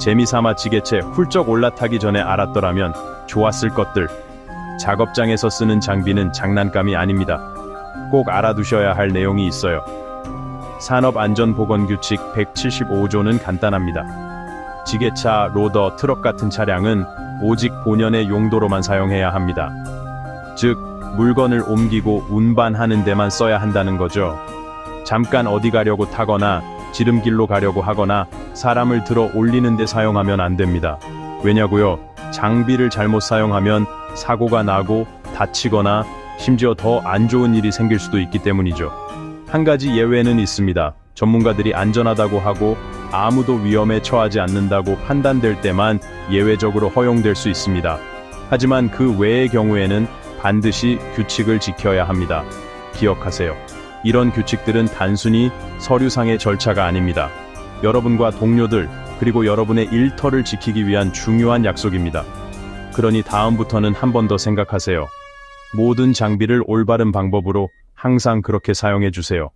재미삼아 지게채 훌쩍 올라타기 전에 알았더라면 좋았을 것들. 작업장에서 쓰는 장비는 장난감이 아닙니다. 꼭 알아두셔야 할 내용이 있어요. 산업안전보건규칙 175조는 간단합니다. 지게차, 로더, 트럭 같은 차량은 오직 본연의 용도로만 사용해야 합니다. 즉, 물건을 옮기고 운반하는 데만 써야 한다는 거죠. 잠깐 어디 가려고 타거나 지름길로 가려고 하거나 사람을 들어 올리는 데 사용하면 안 됩니다. 왜냐고요? 장비를 잘못 사용하면 사고가 나고 다치거나 심지어 더 안 좋은 일이 생길 수도 있기 때문이죠. 한 가지 예외는 있습니다. 전문가들이 안전하다고 하고 아무도 위험에 처하지 않는다고 판단될 때만 예외적으로 허용될 수 있습니다. 하지만 그 외의 경우에는 반드시 규칙을 지켜야 합니다. 기억하세요. 이런 규칙들은 단순히 서류상의 절차가 아닙니다. 여러분과 동료들, 그리고 여러분의 일터를 지키기 위한 중요한 약속입니다. 그러니 다음부터는 한 번 더 생각하세요. 모든 장비를 올바른 방법으로 항상 그렇게 사용해 주세요.